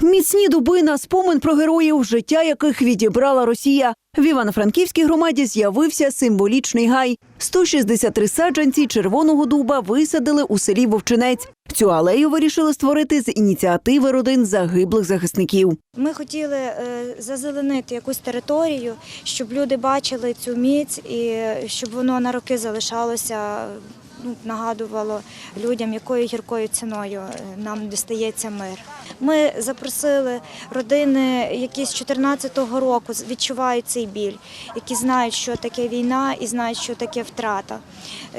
Міцні дуби на спомин про героїв, життя яких відібрала Росія. В Івано-Франківській громаді з'явився символічний гай. 163 саджанці червоного дуба висадили у селі Вовчинець. Цю алею вирішили створити з ініціативи родин загиблих захисників. Ми хотіли е, зазеленити якусь територію, щоб люди бачили цю міць і щоб воно на роки залишалося, ну, нагадувало людям, якою гіркою ціною е, нам дістається мир. Ми запросили родини, які з 14-го року відчувають цей біль, які знають, що таке війна і знають, що таке втрата.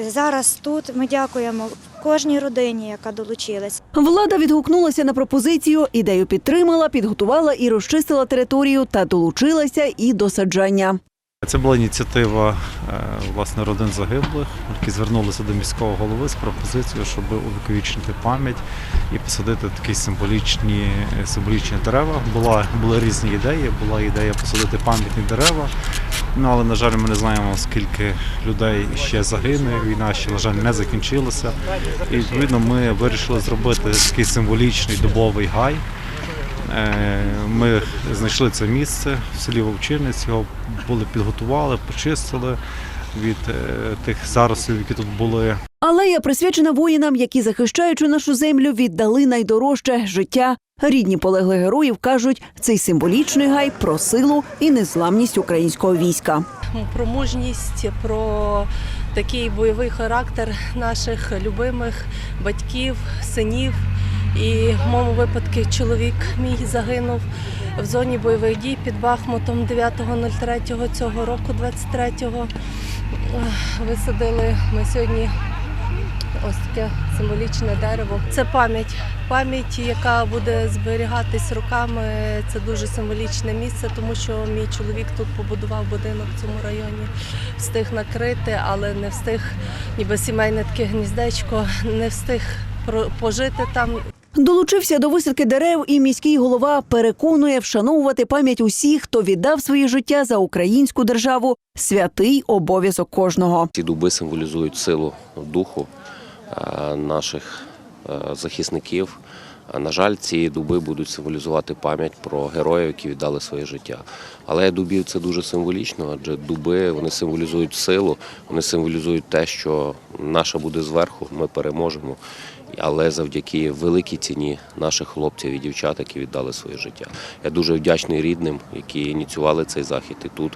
Зараз тут ми дякуємо кожній родині, яка долучилась. Влада відгукнулася на пропозицію, ідею підтримала, підготувала і розчистила територію та долучилася і до саджання. Це була ініціатива е, власне родин загиблих, які звернулися до міського голови з пропозицією, щоб увіковічнити пам'ять і посадити такі символічні, символічні дерева. Була були різні ідеї. Була ідея посадити пам'ятні дерева. Ну але на жаль, ми не знаємо скільки людей ще загине. Війна ще на жаль не закінчилася. І відповідно ми вирішили зробити такий символічний дубовий гай. Е, Ми знайшли це місце в селі Вовчинець, його були підготували, почистили від е, тих зарослів, які тут були. Алея присвячена воїнам, які, захищаючи нашу землю, віддали найдорожче життя. Рідні полеглих героїв кажуть, цей символічний гай про силу і незламність українського війська. про мужність, про такий бойовий характер наших любимих батьків, синів. І в моєму випадку чоловік мій загинув в зоні бойових дій під Бахмутом 9.03 цього року, 23-го. Висадили ми сьогодні ось таке символічне дерево. Це пам'ять. Пам'ять, яка буде зберігатись роками. Це дуже символічне місце, тому що мій чоловік тут побудував будинок в цьому районі, встиг накрити, але не встиг, ніби сімейне таке гніздечко, не встиг пожити там. Долучився до висадки дерев, і міський голова переконує вшановувати пам'ять усіх, хто віддав своє життя за українську державу. Святий обов'язок кожного. Ці дуби символізують силу духу наших захисників. А, На жаль, ці дуби будуть символізувати пам'ять про героїв, які віддали своє життя. Але дубів це дуже символічно, адже дуби вони символізують силу, вони символізують те, що наша буде зверху, ми переможемо. Але завдяки великій ціні наших хлопців і дівчат, які віддали своє життя. Я дуже вдячний рідним, які ініціювали цей захід. І тут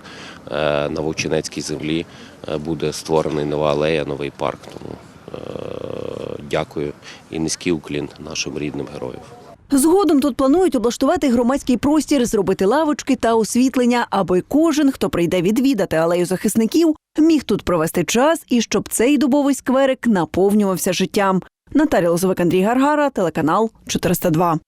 е, на Вовчинецькій землі е, буде створений нова алея, новий парк. Тому е, дякую і низький уклін нашим рідним героям. Згодом тут планують облаштувати громадський простір, зробити лавочки та освітлення, аби кожен, хто прийде відвідати алею захисників, міг тут провести час і щоб цей дубовий скверик наповнювався життям. Наталія Лозовик, Андрій Гаргара, телеканал 402.